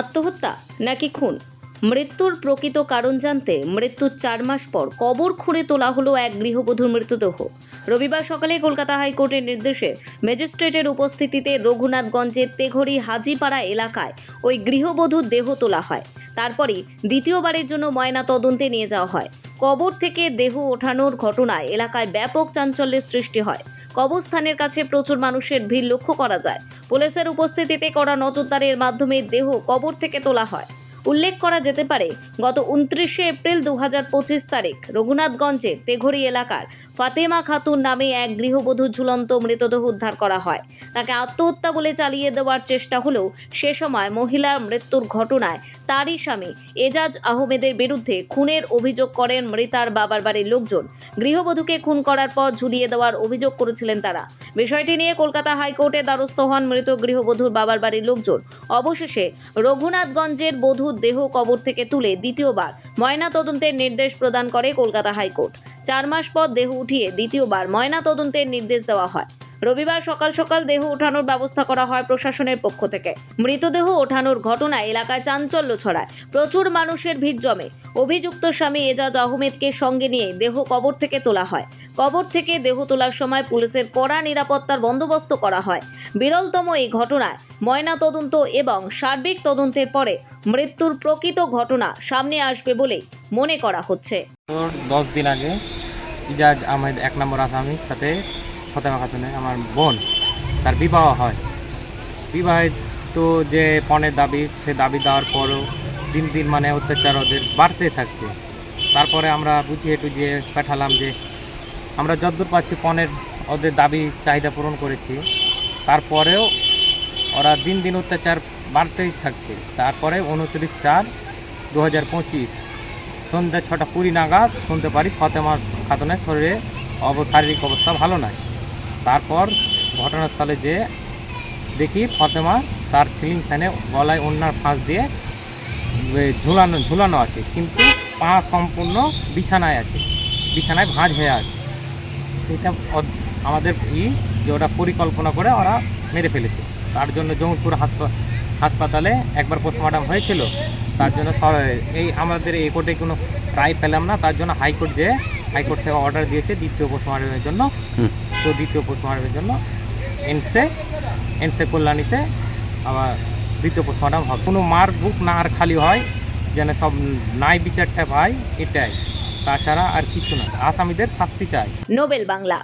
আত্মহত্যা নাকি খুন? মৃত্যুর প্রকৃত কারণ জানতে মৃত্যুর চার মাস পর কবর খুঁড়ে তোলা হলো এক গৃহবধূর মৃতদেহ। রবিবার সকালে কলকাতা হাইকোর্টের নির্দেশে ম্যাজিস্ট্রেটের উপস্থিতিতে রঘুনাথগঞ্জের তেঘড়ি হাজিপাড়া এলাকায় ওই গৃহবধূর দেহ তোলা হয়। তারপরই দ্বিতীয়বারের জন্য ময়না তদন্তে নিয়ে যাওয়া হয়। কবর থেকে দেহ ওঠানোর ঘটনায় এলাকায় ব্যাপক চাঞ্চল্যের সৃষ্টি হয়। কবরস্থানের কাছে প্রচুর মানুষের ভিড় লক্ষ্য করা যায়। পুলিশের উপস্থিতিতে করা নজরদারির মাধ্যমে দেহ কবর থেকে তোলা হয়। উল্লেখ করা যেতে পারে, গত উনত্রিশে এপ্রিল দু হাজার পঁচিশ তারিখ রঘুনাথগঞ্জের তেঘড়ি এলাকার ফাতেমা খাতুন নামে এক গৃহবধূ ঝুলন্ত মৃতদেহ উদ্ধার করা হয়। তাকে আত্মহত্যা বলে চালিয়ে দেওয়ার চেষ্টা হলেও সে সময় মহিলার মৃত্যুর ঘটনায় তারই স্বামী এজাজ আহমেদের বিরুদ্ধে খুনের অভিযোগ করেন মৃতার বাবার বাড়ির লোকজন। গৃহবধূকে খুন করার পর ঝুলিয়ে দেওয়ার অভিযোগ করেছিলেন তারা। বিষয়টি নিয়ে কলকাতা হাইকোর্টে দ্বারস্থ হন মৃত গৃহবধূর বাবার বাড়ির লোকজন। অবশেষে রঘুনাথগঞ্জের দেহ কবর থেকে তুলে দ্বিতীয়বার ময়না তদন্তের নির্দেশ প্রদান করে কলকাতা হাইকোর্ট। চার মাস পর দেহ উঠিয়ে দ্বিতীয়বার ময়না তদন্তের নির্দেশ দেওয়া হয়। রবিবার সকাল সকাল দেহ ওঠানোর ব্যবস্থা করা হয় প্রশাসনের পক্ষ থেকে। মৃতদেহ ওঠানোর ঘটনায় এলাকায় চাঞ্চল্য ছড়ায়। প্রচুর মানুষের ভিড় জমে। অভিযুক্ত স্বামী এজাজ আহমেদকে সঙ্গে নিয়ে দেহ কবর থেকে তোলা হয়। কবর থেকে দেহ তোলার সময় পুলিশের কড়া নিরাপত্তার বন্দোবস্ত করা হয়। বিরলতম এই ঘটনায় ময়না তদন্ত এবং সার্বিক তদন্তের পরে মৃত্যুর প্রকৃত ঘটনা সামনে আসবে বলে মনে করা হচ্ছে। দশ দিন আগে ইজাজ আহমেদ এক নম্বর আসামির সাথে ফতেমা খাতুনে, আমার বোন, তার বিবাহ হয়। বিবাহিত যে পণের দাবি, সে দাবি দেওয়ার পরও দিন দিন মানে অত্যাচার ওদের বাড়তে থাকছে। তারপরে আমরা বুঝিয়ে টুঝিয়ে পাঠালাম যে, আমরা যতদূর পাচ্ছি পণের ওদের দাবি, চাহিদা পূরণ করেছি। তারপরেও ওরা দিন দিন অত্যাচার বাড়তেই থাকছে। তারপরে উনত্রিশ চার দু হাজার পঁচিশ, সন্ধ্যা ছটা কুড়ি নাগাদ শুনতে পারি ফতেমা খাতুনের শরীরে অব শারীরিক অবস্থা ভালো নয় তারপর ঘটনাস্থলে যে দেখি ফতেমা তার সিলিং ফ্যানে গলায় অন্যার ফাঁস দিয়ে ঝুলানো ঝুলানো আছে, কিন্তু পা সম্পূর্ণ বিছানায় আছে, বিছানায় ভাঁজ হয়ে আছে। এটা আমাদের ই যে ওটা পরিকল্পনা করে ওরা মেরে ফেলেছে। তার জন্য হাসপা, হাসপাতালে একবার পোস্টমর্টম হয়েছিল। তার জন্য এই আমাদের এই কোর্টে কোনো রায় পেলাম না। তার জন্য হাইকোর্ট যে, হাইকোর্ট থেকে অর্ডার দিয়েছে দ্বিতীয় পোস্টমর্টমের জন্য। তো দ্বিতীয় পোস্টমর্টমের জন্য এনসে এনসে কল্যাণীতে আবার দ্বিতীয় পোস্টমর্টম হবে। কোনো মার বুক না আর খালি হয়, যেন সব নাই বিচারটা পায় এটাই। তাছাড়া আর কিছু না। আসামিদের শাস্তি চাই। নোবেল বাংলা।